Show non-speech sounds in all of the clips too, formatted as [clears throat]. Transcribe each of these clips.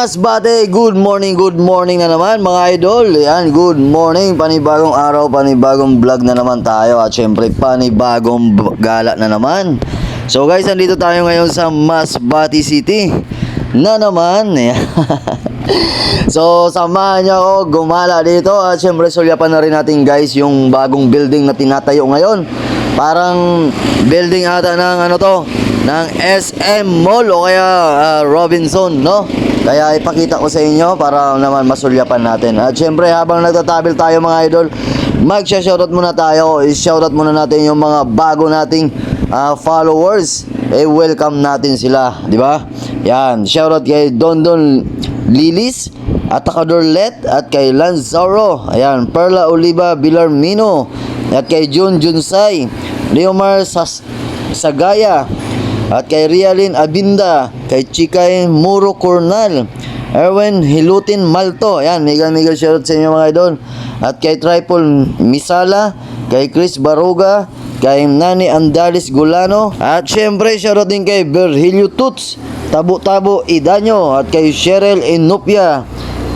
Asbate, good morning, good morning na naman mga idol. Yan, good morning. Panibagong araw, panibagong vlog na naman tayo. At syempre, panibagong gala na naman. So guys, andito tayo ngayon sa Masbate City. Na naman. [laughs] So, samahan niyo ako gumala dito. At syempre, sulyapan na rin natin guys yung bagong building na tinatayo ngayon. Parang building ata ng ano to, ng SM Mall o kaya ah, Robinson, no? Kaya ipakita ko sa inyo para naman masulyapan natin. At syempre habang nagtatabil tayo mga idol, mag-shoutout muna tayo. I-shoutout muna natin yung mga bago nating ah, followers. Eh welcome natin sila, di ba? Yan, shoutout kay Dondon Lilis, at Let at kay Lanzaro. Ayan, Perla Oliva Bilarmino at kay Jun Junsay, Leomar Sas Sagaya, at kay Rialin Abinda, kay Chikay Muro Cornal, Erwin Hilutin Malto, ayan, mega mega shoutout sa inyo mga idol. At kay Tripol Misala, kay Chris Baruga, kay Nani Andalis Gulano, at syempre shoutout din kay Virgilio Tuts, Tabo-Tabo Idanyo, at kay Cheryl Inopia,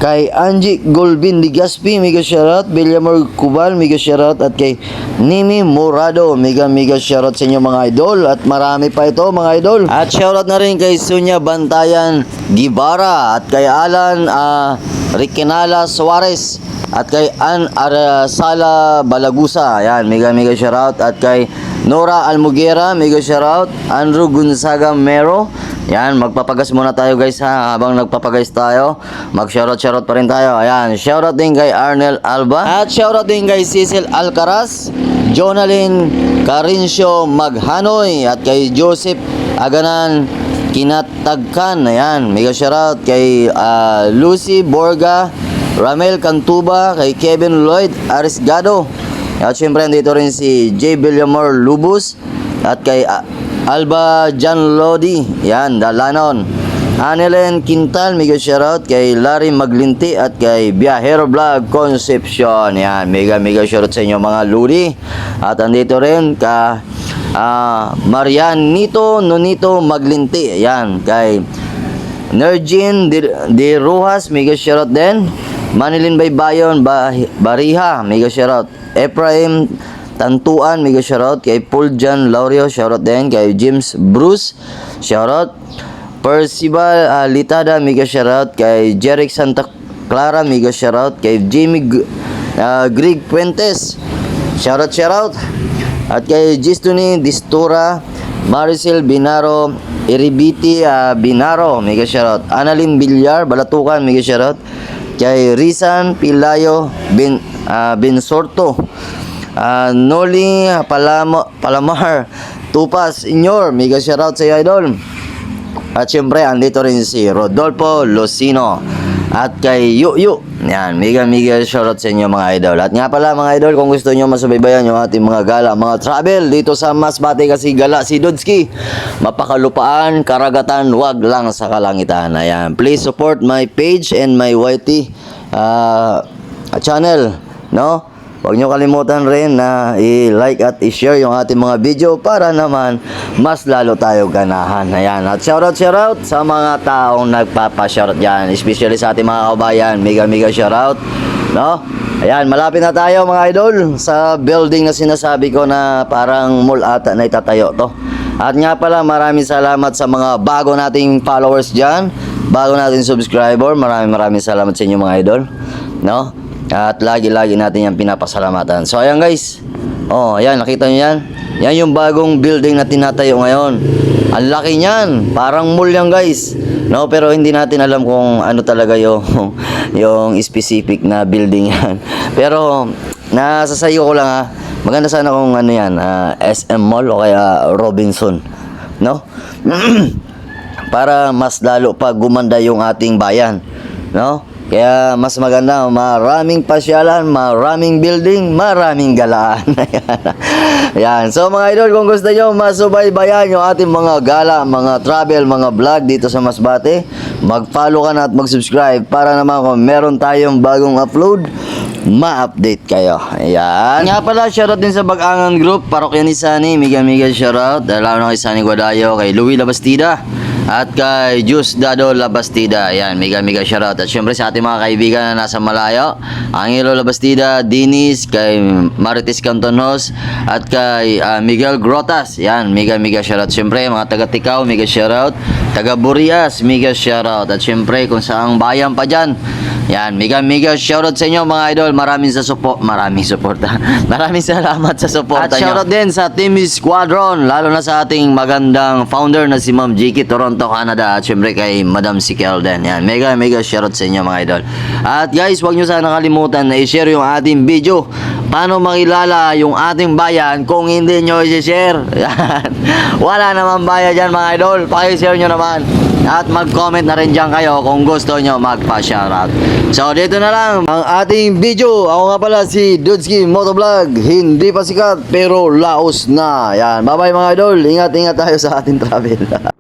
kay Angie Golbin Ligaspi, mega shoutout, Villamor Cubal, mega shoutout, at kay Nimi Morado, mega mega shoutout sa inyo mga idol, at marami pa ito mga idol. At shoutout na rin kay Sunya Bantayan Gibara, at kay Alan ah, Riquinala Suarez, at kay An Arasala Balagusa, ayan, mega mega shoutout, at kay Nora Almugera, mega shoutout, Andrew Gonzaga Mero, yan, magpapagas muna tayo guys ha. Habang nagpapagas tayo, mag-shoutout shoutout pa rin tayo. Ayan, shoutout din kay Arnel Alba. At shoutout din kay Cecil Alcaraz, Jonalyn Carincio Maghanoy at kay Joseph Aganan Kinatagkan. Ayan, mega shoutout kay ah, Lucy Borga, Ramel Cantuba, kay Kevin Lloyd Arisgado. At syempre andito rin si J. Villamor Lubus at kay Alba John Lodi, yan, Dalanon. Anelen Quintal, mega shoutout kay Larry Maglinti at kay Biahero Vlog Concepcion. Yan, mega mega shoutout sa inyo mga Ludi. At andito rin ka ah, Marianito Nonito Maglinti. Yan, kay Nergin De, De Rojas, mega shoutout din. Manilin Baybayon bah, Bariha, mega shoutout. Ephraim Tantuan, mega shoutout kay Paul Laurio, shoutout din kay James Bruce, shoutout. Percival ah, Litada, mega shoutout kay Jeric Santa Clara, mega shoutout kay Jamie G- ah, Greg Puentes, shoutout shoutout. At kay Gistuni Distura, Maricel Binaro, Iribiti ah, Binaro, mega shoutout. Annalyn Villar, Balatukan, mega shoutout. Kay Rizan Pilayo Bin ah, Binsorto. Ah, Noli Palamo, Palamar Tupas Inyor, mega shoutout sa iyo idol. At syempre, andito rin si Rodolfo Lucino. At kay Yu Yu. Yan, mega mega shoutout sa inyo mga idol. At nga pala mga idol, kung gusto nyo masubaybayan yung ating mga gala, mga travel dito sa Masbate kasi gala si Dodski. Mapakalupaan, karagatan, wag lang sa kalangitan. Ayan, please support my page and my YT ah, channel. No? Huwag nyo kalimutan rin na i-like at i-share yung ating mga video para naman mas lalo tayo ganahan. Ayan. At shoutout, shoutout sa mga taong nagpapa-shoutout yan. Especially sa ating mga kabayan. Mega, mega shoutout. No? Ayan, malapit na tayo mga idol sa building na sinasabi ko na parang mall ata na itatayo to. At nga pala, maraming salamat sa mga bago nating followers dyan. Bago nating subscriber. Maraming maraming salamat sa inyo mga idol. No? At lagi-lagi natin yan pinapasalamatan. So, ayan guys. Oh, ayan, nakita nyo yan? Yan yung bagong building na tinatayo ngayon. Ang laki niyan. Parang mall yan guys. No, pero hindi natin alam kung ano talaga yung, [laughs] yung specific na building yan. [laughs] Pero, nasasayo ko lang ha. Maganda sana kung ano yan, ah, SM Mall o kaya Robinson. No? [clears throat] para mas lalo pa gumanda yung ating bayan. No? Kaya mas maganda, maraming pasyalan, maraming building, maraming galaan. [laughs] Yan. So mga idol, kung gusto nyo masubaybayan yung ating mga gala, mga travel, mga vlog dito sa Masbate, mag-follow ka na at mag-subscribe para naman kung meron tayong bagong upload, ma-update kayo. Ayan. Nga pala, shoutout din sa Bagangan Group, parokya ni Sunny, miga miga shoutout. Lalo na kay Sunny Guadayo, kay Louie Labastida, At kay Jus Dado Labastida. Yan, mega mega shoutout. At syempre sa ating mga kaibigan na nasa malayo, Angelo Labastida, Dinis, kay Marites Cantonos, at kay ah, Miguel Grotas. Yan, mega mega shoutout. Syempre mga taga Tikaw, mega shoutout. Taga Burias, mega shoutout. At syempre kung saang bayan pa dyan, yan, mega mega shoutout sa inyo mga idol. Maraming sa support, maraming suporta. [laughs] maraming salamat sa suporta At shoutout din sa Team Squadron, lalo na sa ating magandang founder na si Ma'am Jiki Toronto, Canada. At syempre kay Madam Sikel din. Yan, mega mega shoutout sa inyo mga idol. At guys, huwag nyo sana kalimutan na i-share yung ating video. Paano makilala yung ating bayan kung hindi nyo i-share? [laughs] Wala naman bayan dyan mga idol. Pakishare nyo naman. At mag-comment na rin dyan kayo kung gusto nyo magpa-shoutout. So, dito na lang ang ating video. Ako nga pala si Dudski Motovlog. Hindi pa sikat pero laos na. Yan. Bye-bye mga idol. Ingat-ingat tayo sa ating travel. [laughs]